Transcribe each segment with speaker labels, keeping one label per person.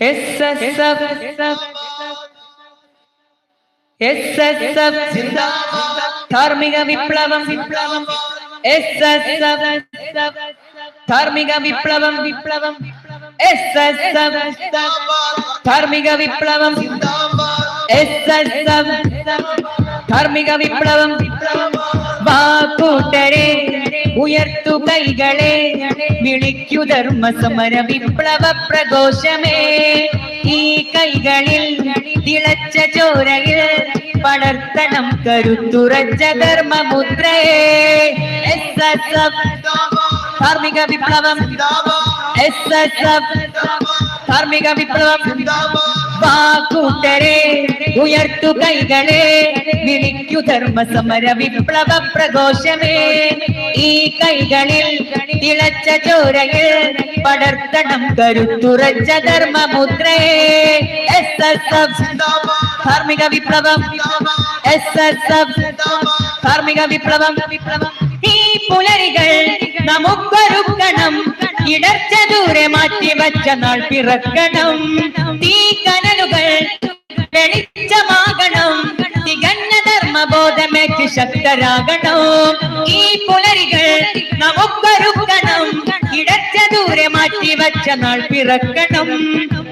Speaker 1: S S F S S F ധാർമ്മിക വിപ്ലവം. വിപ്ലവം എസ് എസ് എഫ് ധാർമ്മിക വിപ്ലവം. വിപ്ലവം എസ് എസ് എഫ് ധാർമ്മിക വിപ്ലവം. എസ് എസ് എഫ് ധാർമ്മിക വിപ്ലവം. വാക്കൂട്ടരെ ഉയർത്തു കൈകളെ വിളിക്കു ധർമ്മ സമര വിപ്ലവ പ്രഘോഷമേ. ഈ കൈകളിൽ തിളച്ച ചോരയിൽ പടർത്തണം കരുത്തുറച്ച ധർമ്മമുദ്രയെ. എസ് എസ് ധാർമ്മിക വിപ്ലവം. എസ് എസ് എഫ് ധാർമ്മിക വിപ്ലവം. ഉയർത്തു കൈകളെ വിളിക്കു ധർമ്മ വിപ്ലവ പ്രഘോഷമേ. ഈ കൈകളിൽ തിളച്ച ചോരയിൽ പടർത്തണം കരുത്തുറച്ച ധർമ്മമുദ്രയെ. എസ് എസ് എഫ് ധാർമ്മിക വിപ്ലവം. എസ് എസ് എഫ് ധാർമ്മിക വിപ്ലവം വിപ്ലവം. ഈ പുലരികൾ നമുക്കൊരുക്കണം. ഇടർച്ച ദൂരെ മാറ്റി വച്ച നാൾ പിറക്കണം. തീ കനലുകൾ വെളിച്ചമാകണം. തികഞ്ഞ ധർമ്മബോധമേക്ക് ശക്തരാകണം. ഈ പുലരികൾ നമുക്കൊരുക്കണം. ഇടച്ച ദൂരെ മാറ്റി വച്ച നാൾ പിറക്കണം.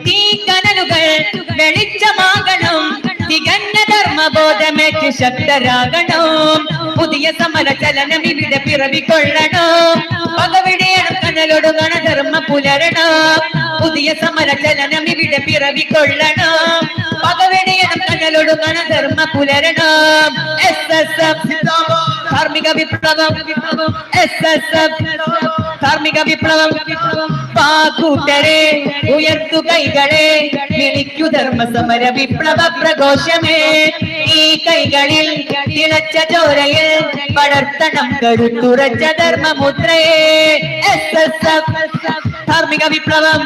Speaker 1: തീ കനലുകൾ വെളിച്ചമാകണം. തികഞ്ഞ ധർമ്മബോധമേറ്റ് ശക്തരാകണം. പുതിയ സമര ചലനം ഇവിടെ പിറവിക്കൊള്ളണം. പകവിടെയണം കനലൊടുങ്ങണ ധർമ്മ പുലരണം. പുതിയ സമര ചലനം ഇവിടെ പിറവിക്കൊള്ളണം. പകവെടിയണം കനലൊടുങ്ങണ ധർമ്മ പുലരണം. എസ് എസ് എഫ് കാർമ്മിക വിപ്ലവം. എസ് എസ് എഫ് ധാർമ്മിക വിപ്ലവം. പാക്കൂട്ടരെ ഉയർത്തു കൈകളെ വിളിക്കു ധർമ്മ സമര വിപ്ലവ പ്രഘോഷമേ. ഈ കൈകളിൽ തിളച്ച ചോരയിൽ പടർത്തണം കരുത്തുറച്ച ധർമ്മമുദ്രയെ. എസ് എസ് എഫ് ധാർമ്മിക വിപ്ലവം.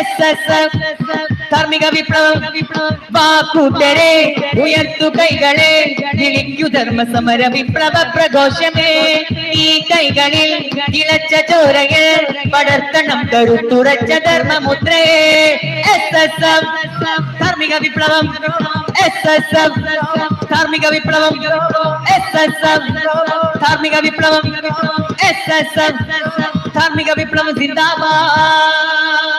Speaker 1: എസ് എസ് എഫ് ധാർമ്മിക വിപ്ലവം വാക്കൂട്ടരെ ഉയർത്തു കൈകളെ വിളിക്കു ധർമ്മ സമര വിപ്ലവ പ്രഘോഷമേ ഈ കൈകളിൽ തിളച്ച ചോരയിൽ പടർത്തണം കരുത്തുറച്ച ധർമ്മമുദ്രയെ എസ് എസ് എഫ് ധാർമ്മിക വിപ്ലവം എസ് എസ് എഫ് ധാർമ്മിക വിപ്ലവം എസ് എസ് എഫ് ധാർമ്മിക വിപ്ലവം എസ് എസ് എഫ് ധാർമ്മിക വിപ്ലവം സിന്ദാബാദ്